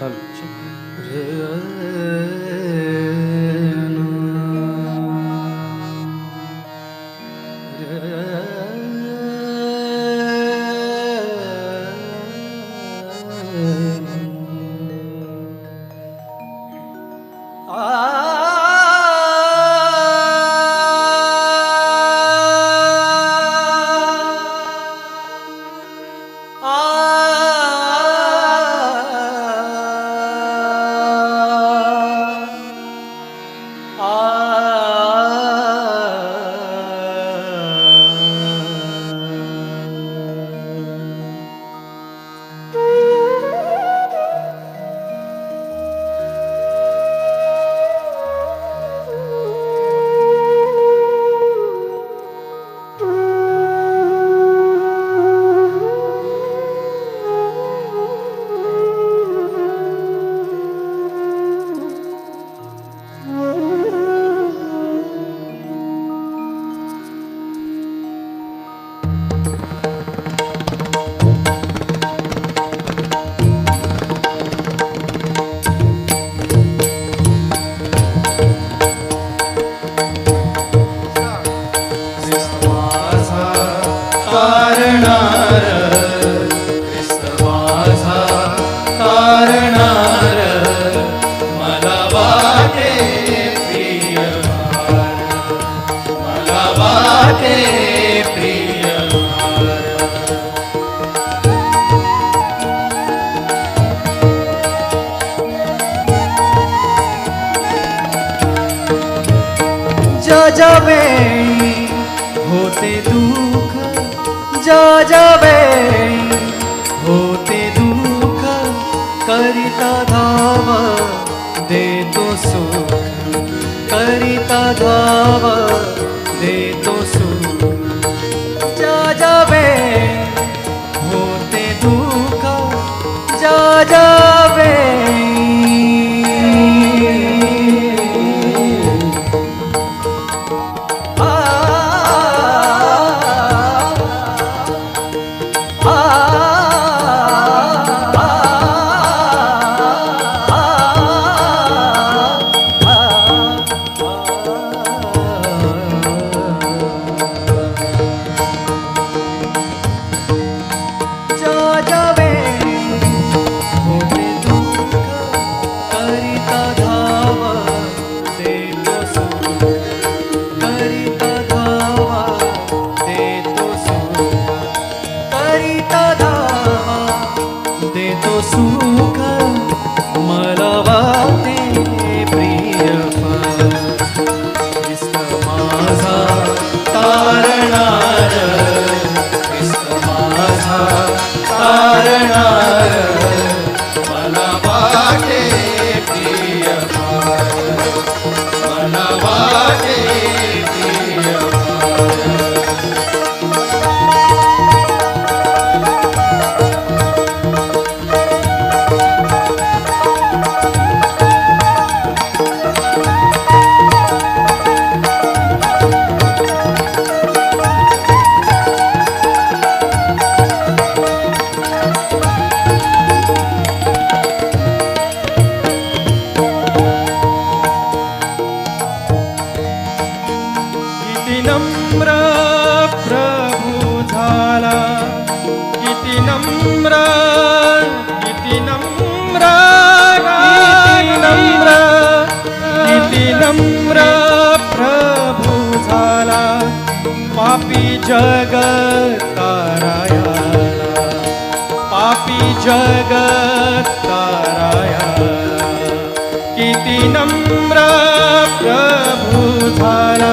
Tabii. Rüya ज्या ज्या वेळी होते दुःख ज्या ज्या वेळी होते दुःख करिता धाव देतो सुख करिता धाव देतो सुख. ज्या ज्या वेळी होते दुःख ज्या ज्या नम्र प्रभू झाला. किती नम्र किती नम्र नम्र किती नम्र प्रभू झाला. पापी जग तारायाला पापी जग किती नम्र प्रभू झाला.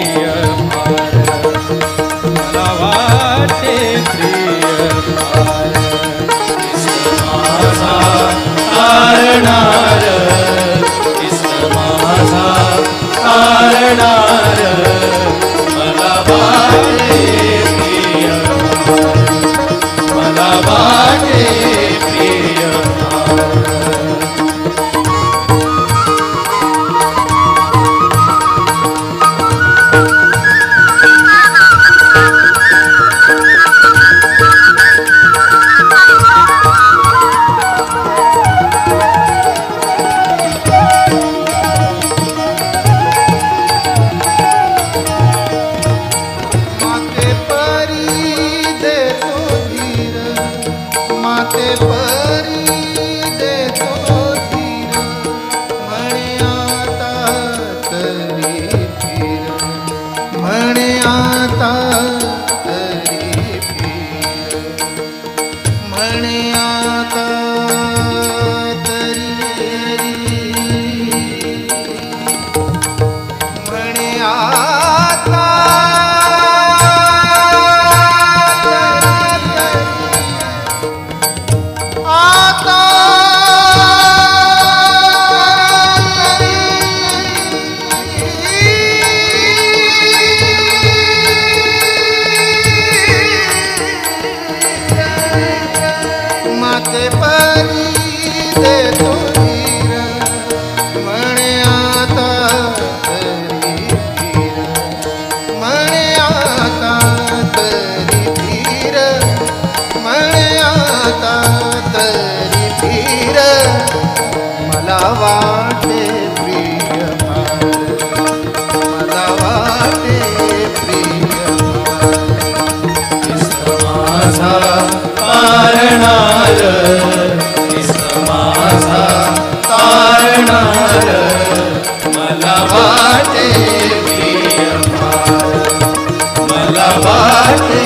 પરણ્યા वाटते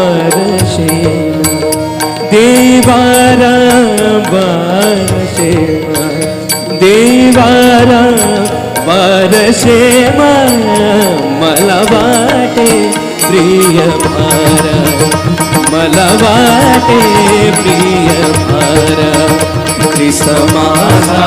वारशे देवारा वारशे देवारा वारशे मला वाटे प्रिय भारा मला वाटे प्रिय भारा त्रिसमासा